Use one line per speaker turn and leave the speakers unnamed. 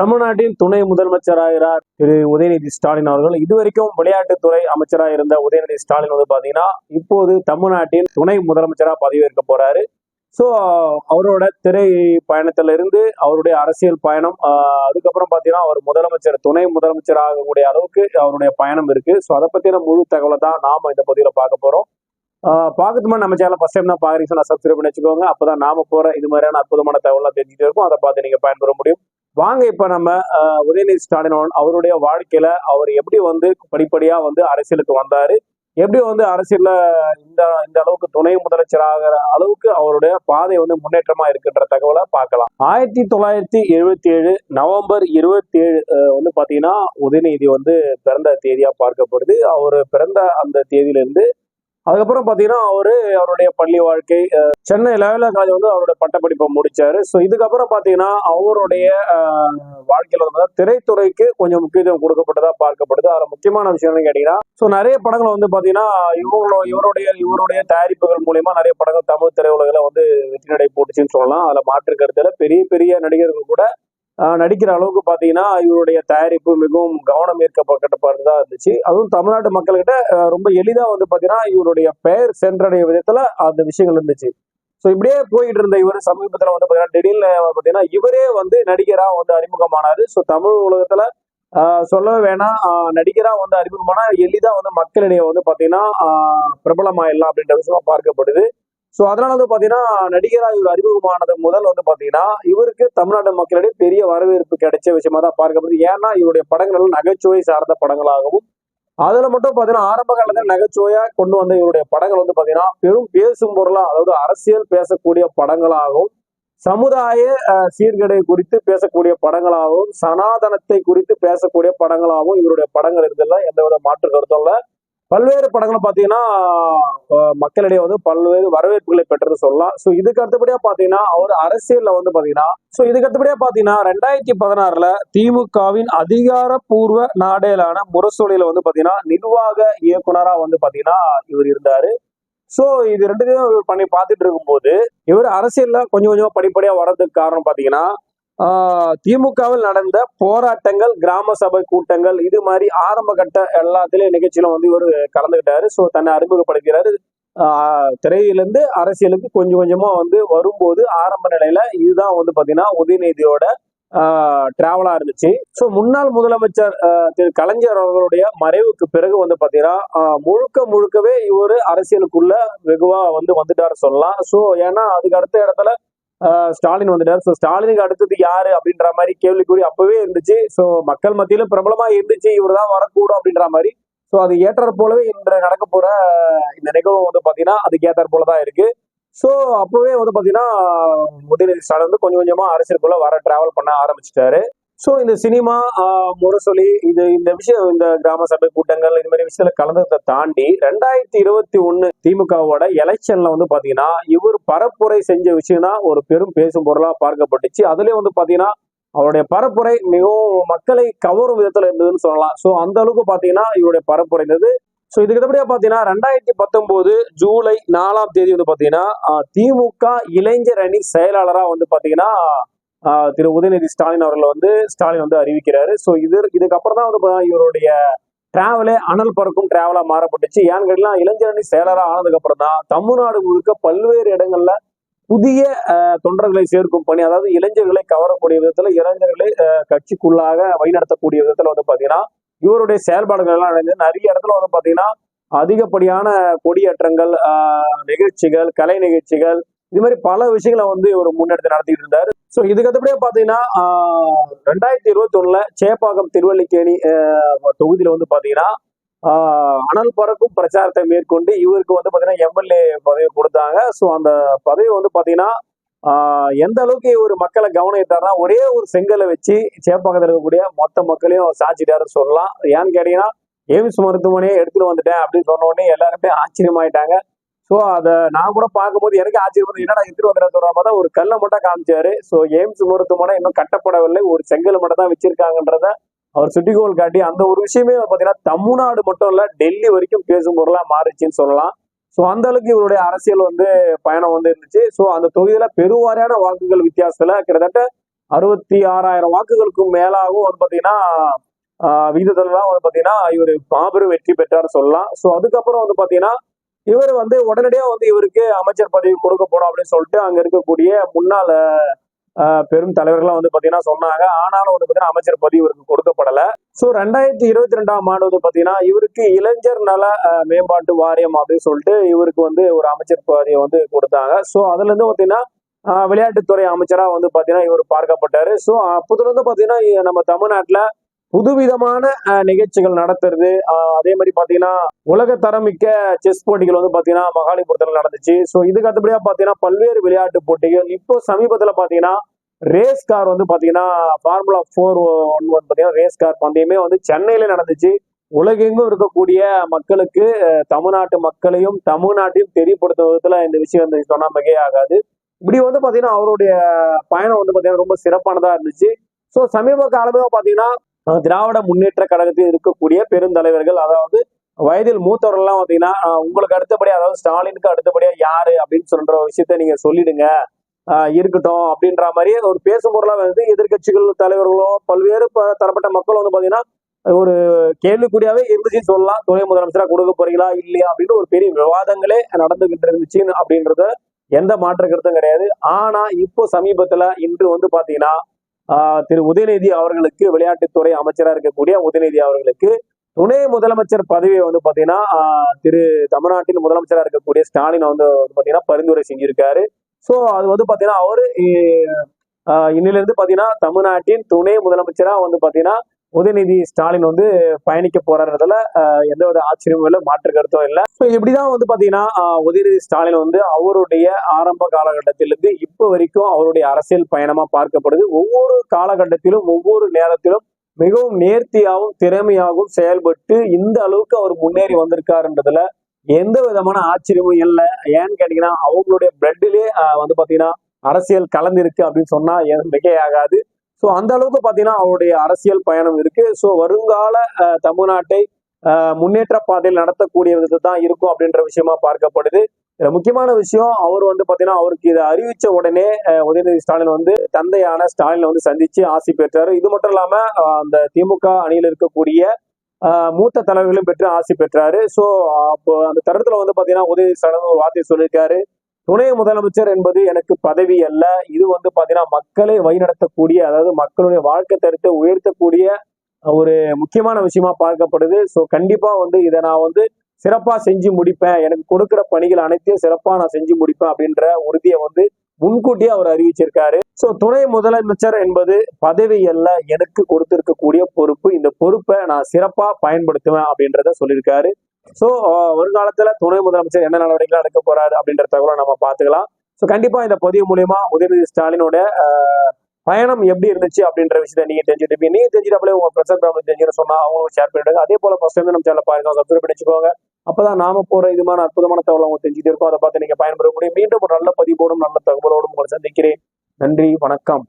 தமிழ்நாட்டின் துணை முதலமைச்சராகிறார் திரு உதயநிதி ஸ்டாலின் அவர்கள். இதுவரைக்கும் விளையாட்டுத்துறை அமைச்சராக இருந்த உதயநிதி ஸ்டாலின் வந்து பாத்தீங்கன்னா இப்போது தமிழ்நாட்டின் துணை முதலமைச்சராக பதவியேற்க போறாரு. ஸோ அவரோட திரை பயணத்துல இருந்து அவருடைய அரசியல் பயணம் அதுக்கப்புறம் பார்த்தீங்கன்னா அவர் முதலமைச்சர் துணை முதலமைச்சர் ஆகக்கூடிய அளவுக்கு அவருடைய பயணம் இருக்கு. ஸோ அதை பத்தின முழு தகவலை தான் நாம இந்த பகுதியில் பார்க்க போறோம். ஆஹ் நம்ம சேனல் ஃபர்ஸ்ட் டைம் தான் பாக்குறீங்க சப்ஸ்கிரைப் பண்ணி வச்சுக்கோங்க. அப்பதான் நாம போற இது மாதிரியான அற்புதமான தகவலாம் தெரிஞ்சுட்டு இருக்கும். அதை பார்த்து நீங்க பயன்பெற முடியும். வாங்க இப்ப நம்ம உதயநிதி ஸ்டாலின் அவருடைய வாழ்க்கையில அவர் எப்படி வந்து படிப்படியா வந்து அரசியலுக்கு வந்தாரு எப்படி வந்து அரசியல்ல இந்த இந்த அளவுக்கு துணை முதலமைச்சர் ஆகிற அளவுக்கு அவருடைய பாதை வந்து முன்னேற்றமா இருக்குன்ற தகவலை பார்க்கலாம். ஆயிரத்தி தொள்ளாயிரத்தி எழுபத்தி ஏழு நவம்பர் இருபத்தி ஏழு வந்து பாத்தீங்கன்னா உதயநிதி வந்து பிறந்த தேதியா பார்க்கப்படுது. அவர் பிறந்த அந்த தேதியிலிருந்து அதுக்கப்புறம் பார்த்தீங்கன்னா அவரு அவருடைய பள்ளி வாழ்க்கை சென்னை லயோலா காலேஜ் வந்து அவருடைய பட்டப்படிப்பை முடிச்சாரு. ஸோ இதுக்கப்புறம் பார்த்தீங்கன்னா அவருடைய வாழ்க்கையில் வாழ்க்கையில வந்து திரைத்துறைக்கு கொஞ்சம் முக்கியத்துவம் கொடுக்கப்பட்டதா பார்க்கப்படுது. அதில் முக்கியமான விஷயம் கேட்டீங்கன்னா ஸோ நிறைய படங்கள் வந்து பார்த்தீங்கன்னா இவங்களோட இவருடைய இவருடைய தயாரிப்புகள் மூலயமா நிறைய படங்கள் தமிழ் திரையுலகில் வந்து வெற்றி நடை போட்டுச்சுன்னு சொல்லலாம். அதில் மாற்று கருத்தில் பெரிய பெரிய நடிகர்கள் கூட நடிக்கிற அளவுக்கு பார்த்தீங்கன்னா இவருடைய தயாரிப்பு மிகவும் கவனம் ஈர்க்கப்பட்டதா இருந்துச்சு. அதுவும் தமிழ்நாட்டு மக்கள்கிட்ட ரொம்ப எளிதா வந்து பார்த்தீங்கன்னா இவருடைய பெயர் சென்றடைய விதத்துல அந்த விஷயங்கள் இருந்துச்சு. ஸோ இப்படியே போயிட்டு இருந்த இவர் சமீபத்தில் வந்து பார்த்தீங்கன்னா திடீர்னு பார்த்தீங்கன்னா இவரே வந்து நடிகராக வந்து அறிமுகமானாரு. ஸோ தமிழ் உலகத்தில் சொல்லவே வேணாம். நடிகராக வந்து அறிமுகமானா எளிதாக வந்து மக்களிடையே வந்து பார்த்தீங்கன்னா பிரபலமாயிடலாம் அப்படின்ற விஷயமா பார்க்கப்படுது. ஸோ அதனால வந்து பாத்தீங்கன்னா நடிகராக இவர் அறிமுகமானது முதல் வந்து பாத்தீங்கன்னா இவருக்கு தமிழ்நாடு மக்களிடையே பெரிய வரவேற்பு கிடைச்ச விஷயமா தான் பார்க்கப்படுது. ஏன்னா இவருடைய படங்கள் எல்லாம் நகைச்சுவை சார்ந்த படங்களாகவும் அதுல மட்டும் பாத்தீங்கன்னா ஆரம்ப காலத்துல நகைச்சுவையா கொண்டு வந்த இவருடைய படங்கள் வந்து பாத்தீங்கன்னா பெரும் பேசும் பொருளா அதாவது அரசியல் பேசக்கூடிய படங்களாகவும் சமுதாய அஹ், சீர்கேடை குறித்து பேசக்கூடிய படங்களாகவும் சனாதனத்தை குறித்து பேசக்கூடிய படங்களாகவும் இவருடைய படங்கள் இருந்தெல்லாம் எந்தவித மாற்று கருத்தும் இல்லை. பல்வேறு படங்களும் பாத்தீங்கன்னா மக்களிடையே வந்து பல்வேறு வரவேற்புகளை பெற்றது சொல்லலாம். ஸோ இதுக்கு அடுத்தபடியா பாத்தீங்கன்னா அவர் அரசியல்ல வந்து பாத்தீங்கன்னா ஸோ இதுக்கு அடுத்தபடியா பாத்தீங்கன்னா ரெண்டாயிரத்தி பதினாறுல திமுகவின் அதிகாரப்பூர்வ நாடேலான முரசொலியில வந்து பாத்தீங்கன்னா நிர்வாக இயக்குனரா வந்து பாத்தீங்கன்னா இவர் இருந்தாரு. ஸோ இது ரெண்டுத்தையும் இவர் பண்ணி பார்த்துட்டு இருக்கும்போது இவர் அரசியல்ல கொஞ்சம் கொஞ்சமா படிப்படியா வர்றதுக்கு காரணம் பாத்தீங்கன்னா திமுகவில் நடந்த போராட்டங்கள் கிராம சபை கூட்டங்கள் இது மாதிரி ஆரம்ப கட்ட எல்லாத்துலயும் நிகழ்ச்சியிலும் வந்து இவர் கலந்துகிட்டாரு ஸோ தன்னை அறிமுகப்படுத்துகிறாரு திரையிலேருந்து திரையிலிருந்து அரசியலுக்கு கொஞ்சம் கொஞ்சமா வந்து வரும்போது ஆரம்ப நிலையில இதுதான் வந்து பாத்தீங்கன்னா உதயநிதியோட டிராவலா இருந்துச்சு. ஸோ முன்னாள் முதலமைச்சர் திரு கலைஞர் அவர்களுடைய மறைவுக்கு பிறகு வந்து பாத்தீங்கன்னா முழுக்க முழுக்கவே இவர் அரசியலுக்குள்ள வெகுவா வந்து வந்துட்டாரு சொல்லலாம். ஸோ ஏன்னா அதுக்கு அடுத்த இடத்துல ஸ்டாலின் வந்துட்டார். ஸோ ஸ்டாலினுக்கு அடுத்தது யாரு அப்படின்ற மாதிரி கேள்விக்குறி அப்பவே இருந்துச்சு. ஸோ மக்கள் மத்தியிலும் பிரபலமா இருந்துச்சு. இவர் தான் வரக்கூடும் அப்படின்ற மாதிரி. ஸோ அது ஏற்றாற் போலவே இன்று நடக்க போற இந்த நிகழ்வு வந்து பாத்தீங்கன்னா அதுக்கு ஏற்றாற் போல தான் இருக்கு. ஸோ அப்பவே வந்து பாத்தீங்கன்னா உதயநிதி ஸ்டாலின் வந்து கொஞ்சம் கொஞ்சமா அரசியலுக்குள்ள வர டிராவல் பண்ண ஆரம்பிச்சிட்டாரு. ஸோ இந்த சினிமா முரசொலி இது இந்த விஷயம் இந்த கிராம சபை கூட்டங்கள் இது மாதிரி விஷயத்துல கலந்ததை தாண்டி ரெண்டாயிரத்தி இருபத்தி ஒன்னு திமுகவோட எலெக்ஷன்ல வந்து பாத்தீங்கன்னா இவர் பரப்புரை செஞ்ச விஷயம்னா ஒரு பெரும் பேசும் பொருளா பார்க்கப்பட்டுச்சு. அதுலயே வந்து பாத்தீங்கன்னா அவருடைய பரப்புரை மிகவும் மக்களை கவரும் விதத்துல இருந்ததுன்னு சொல்லலாம். ஸோ அந்த அளவுக்கு பாத்தீங்கன்னா இவருடைய பரப்புரை இருந்தது. ஸோ இதுக்கு அடுத்தபடியா பாத்தீங்கன்னா ரெண்டாயிரத்தி பத்தொன்பது ஜூலை நாலாம் தேதி வந்து பாத்தீங்கன்னா திமுக இளைஞர் அணி செயலாளரா வந்து பாத்தீங்கன்னா திரு உதயநிதி ஸ்டாலின் அவர்கள் வந்து ஸ்டாலின் வந்து அறிவிக்கிறாரு. ஸோ இது இதுக்கப்புறம் தான் வந்து இவருடைய டிராவலே அனல் பறக்கும் டிராவலா மாறப்பட்டுச்சு. ஏன்னு கேட்டீங்கன்னா இளைஞரணி செயலரா ஆனதுக்கு அப்புறம் தான் தமிழ்நாடு முழுக்க பல்வேறு இடங்கள்ல புதிய தொண்டர்களை சேர்க்கும் பணி அதாவது இளைஞர்களை கவரக்கூடிய விதத்துல இளைஞர்களை கட்சிக்குள்ளாக வழிநடத்தக்கூடிய விதத்துல வந்து பாத்தீங்கன்னா இவருடைய செயல்பாடுகள் எல்லாம் அடைஞ்சு நிறைய இடத்துல வந்து பாத்தீங்கன்னா அதிகப்படியான கொடியேற்றங்கள் நிகழ்ச்சிகள் கலை நிகழ்ச்சிகள் இது மாதிரி பல விஷயங்களை வந்து இவர் முன்னெடுத்து நடத்திட்டு இருந்தாரு. ஸோ இதுக்கு அடுத்தபடியே பாத்தீங்கன்னா ஆஹ், ரெண்டாயிரத்தி இருபத்தி ஒண்ணுல சேப்பாக்கம் திருவல்லிக்கேணி தொகுதியில் தொகுதியில வந்து பாத்தீங்கன்னா அனல் பறக்கும் பிரச்சாரத்தை மேற்கொண்டு இவருக்கு வந்து பாத்தீங்கன்னா எம்எல்ஏ பதவி கொடுத்தாங்க. ஸோ அந்த பதவி வந்து பாத்தீங்கன்னா எந்த அளவுக்கு இவர் மக்களை கவனம் ஒரே ஒரு செங்கலை வச்சு சேப்பாக்கத்தில் இருக்கக்கூடிய மொத்த மக்களையும் சாச்சிட்டாருன்னு சொல்லலாம். ஏன்னு கேட்டீங்கன்னா எய்ம்ஸ் மருத்துவமனையை எடுத்துட்டு வந்துட்டேன் அப்படின்னு சொன்ன உடனே எல்லாருமே ஆச்சரியமாயிட்டாங்க. ஸோ அதை நான் கூட பார்க்கும்போது எனக்கு ஆச்சரியம் என்னடா எடுத்துட்டு வந்துட தான் ஒரு கல்லை மட்டும் காமிச்சாரு. ஸோ எய்ம்ஸ் மருத்துவமனை இன்னும் கட்டப்படவில்லை. ஒரு செங்கல் மட்டும் தான் வச்சிருக்காங்கன்றத அவர் சுட்டிக்கோள் காட்டி அந்த ஒரு விஷயமே பார்த்தீங்கன்னா தமிழ்நாடு மட்டும் இல்லை டெல்லி வரைக்கும் பேசும் பொருளாக மாறிச்சுன்னு சொல்லலாம். ஸோ அந்த அளவுக்கு இவருடைய அரசியல் வந்து பயணம் வந்து இருந்துச்சு. ஸோ அந்த தொகுதியில் பெருவாரியான வாக்குகள் வித்தியாசத்தில் கிட்டத்தட்ட அறுபத்தி ஆறாயிரம் வாக்குகளுக்கும் மேலாகவும் வந்து பார்த்தீங்கன்னா விகிதத்துலலாம் வந்து பார்த்தீங்கன்னா இவர் மாபெரும் வெற்றி பெற்றார் சொல்லலாம். ஸோ அதுக்கப்புறம் வந்து பார்த்தீங்கன்னா இவர் வந்து உடனடியா வந்து இவருக்கு அமைச்சர் பதவி கொடுக்கப்படும் அப்படின்னு சொல்லிட்டு அங்க இருக்கக்கூடிய முன்னாள் பெரும் தலைவர்கள்லாம் வந்து பாத்தீங்கன்னா சொன்னாங்க. ஆனாலும் வந்து பாத்தீங்கன்னா அமைச்சர் பதவி இவருக்கு கொடுக்கப்படல. ஸோ ரெண்டாயிரத்தி இருபத்தி ரெண்டாம் ஆண்டு வந்து பாத்தீங்கன்னா இவருக்கு இளைஞர் நல மேம்பாட்டு வாரியம் அப்படின்னு சொல்லிட்டு இவருக்கு வந்து ஒரு அமைச்சர் பதவியை வந்து கொடுத்தாங்க. ஸோ அதுல இருந்து பாத்தீங்கன்னா விளையாட்டுத்துறை அமைச்சரா வந்து பாத்தீங்கன்னா இவர் பார்க்கப்பட்டாரு. ஸோ அப்போதுல இருந்து பாத்தீங்கன்னா நம்ம தமிழ்நாட்டுல புதுவிதமான நிகழ்ச்சிகள் நடத்துறது. அதே மாதிரி பாத்தீங்கன்னா உலக தரமிக்க செஸ் போட்டிகள் வந்து பாத்தீங்கன்னா மகாலிபுரத்துல நடந்துச்சு. ஸோ இதுக்கு அடுத்தபடியா பாத்தீங்கன்னா பல்வேறு விளையாட்டு போட்டிகள். இப்போ சமீபத்துல பாத்தீங்கன்னா ரேஸ் கார் வந்து பாத்தீங்கன்னா ஃபார்முலா ஃபோர் ஒன் ஒன் பாத்தீங்கன்னா ரேஸ் கார் பந்தயமே வந்து சென்னையில நடந்துச்சு. உலகெங்கும் இருக்கக்கூடிய மக்களுக்கு தமிழ்நாட்டு மக்களையும் தமிழ்நாட்டையும் தெரியப்படுத்தும் விதத்துல இந்த விஷயம் வந்து சொன்னா மிகை ஆகாது. இப்படி வந்து பாத்தீங்கன்னா அவருடைய பயணம் வந்து பாத்தீங்கன்னா ரொம்ப சிறப்பானதா இருந்துச்சு. ஸோ சமீப காலமே பாத்தீங்கன்னா திராவிட முன்னேற்ற கழகத்தில் இருக்கக்கூடிய பெருந்தலைவர்கள் அதாவது வயதில் மூத்தவர்கள்லாம் பார்த்தீங்கன்னா உங்களுக்கு அடுத்தபடியா அதாவது ஸ்டாலினுக்கு அடுத்தபடியா யாரு அப்படின்னு சொல்ற விஷயத்த நீங்க சொல்லிடுங்க. இருக்கட்டும் அப்படின்ற மாதிரி ஒரு பேசும் பொருளாக வந்து எதிர்க்கட்சிகள் தலைவர்களும் பல்வேறு தரப்பட்ட மக்களும் வந்து பாத்தீங்கன்னா ஒரு கேள்விக்குடியாவே இருந்துச்சுன்னு சொல்லலாம். துணை முதலமைச்சரா கொடுக்க போறீங்களா இல்லையா அப்படின்னு ஒரு பெரிய விவாதங்களே நடந்துகிட்டு இருந்துச்சு அப்படின்றத எந்த மாற்று கருத்தும் கிடையாது. ஆனா இப்போ சமீபத்துல இன்று வந்து பாத்தீங்கன்னா திரு உதயநிதி அவர்களுக்கு விளையாட்டுத்துறை அமைச்சராக இருக்கக்கூடிய உதயநிதி அவர்களுக்கு துணை முதலமைச்சர் பதவியை வந்து பார்த்தீங்கன்னா திரு தமிழ்நாட்டின் முதலமைச்சராக இருக்கக்கூடிய ஸ்டாலின் வந்து பார்த்தீங்கன்னா பரிந்துரை செஞ்சிருக்காரு. ஸோ அது வந்து பார்த்தீங்கன்னா அவர் இன்னிலிருந்து பார்த்தீங்கன்னா தமிழ்நாட்டின் துணை முதலமைச்சராக வந்து பார்த்தீங்கன்னா உதயநிதி ஸ்டாலின் வந்து பயணிக்க போறாருன்றதுல எந்த ஒரு ஆச்சரியமும் இல்லை மாற்று கருத்தும் இல்லை. ஸோ இப்படிதான் வந்து பாத்தீங்கன்னா உதயநிதி ஸ்டாலின் வந்து அவருடைய ஆரம்ப காலகட்டத்திலிருந்து இப்போ வரைக்கும் அவருடைய அரசியல் பயணமா பார்க்கப்படுது. ஒவ்வொரு காலகட்டத்திலும் ஒவ்வொரு நேரத்திலும் மிகவும் நேர்த்தியாகவும் திறமையாகவும் செயல்பட்டு இந்த அளவுக்கு அவர் முன்னேறி வந்திருக்காருன்றதுல எந்த விதமான ஆச்சரியமும் இல்லை. ஏன்னு கேட்டீங்கன்னா அவங்களுடைய பிளட்லயே வந்து பாத்தீங்கன்னா அரசியல் கலந்திருக்கு அப்படின்னு சொன்னா எ- மிகையாகாது. ஸோ அந்த அளவுக்கு பார்த்தீங்கன்னா அவருடைய அரசியல் பயணம் இருக்கு. ஸோ வருங்கால தமிழ்நாட்டை முன்னேற்ற பாதையில் நடத்தக்கூடிய விதத்தை தான் இருக்கும் அப்படின்ற விஷயமா பார்க்கப்படுது. இதுல முக்கியமான விஷயம் அவர் வந்து பாத்தீங்கன்னா அவருக்கு இதை அறிவிச்ச உடனே உதயநிதி ஸ்டாலின் வந்து தந்தையான ஸ்டாலினை வந்து சந்திச்சு ஆசி பெற்றாரு. இது மட்டும் இல்லாம அந்த திமுக அணியில் இருக்கக்கூடிய மூத்த தலைவர்களும் பெற்று ஆசி பெற்றாரு. ஸோ அப்போ அந்த தருணத்துல வந்து பாத்தீங்கன்னா உதயநிதி ஸ்டாலின் ஒரு வார்த்தை சொல்லியிருக்காரு. துணை முதலமைச்சர் என்பது எனக்கு பதவி அல்ல. இது வந்து பாத்தீங்கன்னா மக்களை வழிநடத்தக்கூடிய அதாவது மக்களுடைய வாழ்க்கை தரத்தை உயர்த்தக்கூடிய ஒரு முக்கியமான விஷயமா பார்க்கப்படுது. ஸோ கண்டிப்பா வந்து இதை நான் வந்து சிறப்பா செஞ்சு முடிப்பேன். எனக்கு கொடுக்கிற பணிகள் அனைத்தையும் சிறப்பா நான் செஞ்சு முடிப்பேன் அப்படின்ற உறுதியை வந்து முன்கூட்டியே அவர் அறிவிச்சிருக்காரு. ஸோ துணை முதலமைச்சர் என்பது பதவி அல்ல எனக்கு கொடுத்திருக்கக்கூடிய பொறுப்பு. இந்த பொறுப்பை நான் சிறப்பா பயன்படுத்துவேன் அப்படின்றத சொல்லியிருக்காரு. ஸோ வருங்காலத்துல துணை முதலமைச்சர் என்ன நடவடிக்கைகள் எடுக்க போறாரு அப்படின்ற தகவலை நம்ம பார்த்துக்கலாம். ஸோ கண்டிப்பா இந்த பதிவு மூலியமா உதயநிதி ஸ்டாலினோட பயணம் எப்படி இருந்துச்சு அப்படின்ற விஷயத்தை நீங்க தெரிஞ்சுட்டு நீங்க தெரிஞ்சுட்டு உங்க பிரசன் ஃபேமிலி தெரிஞ்சுன்னு சொன்னா அவங்களும் ஷேர் பண்ணிடுங்க. அதே போல ஃபர்ஸ்ட் டைம் நம்ம சேனல் பாருங்க. சப்ஸ்கிரைப் பண்ணி வச்சுக்கோங்க அப்பதான் நாம போற இதுமான அற்புதமான தகவல் அவங்க தெரிஞ்சுட்டு இருக்கோம். அதை பார்த்து நீங்க பயன்பெற முடியும். மீண்டும் ஒரு நல்ல பதிவோடும் நல்ல தகவலோடும் உங்களை சந்திக்கிறேன். நன்றி வணக்கம்.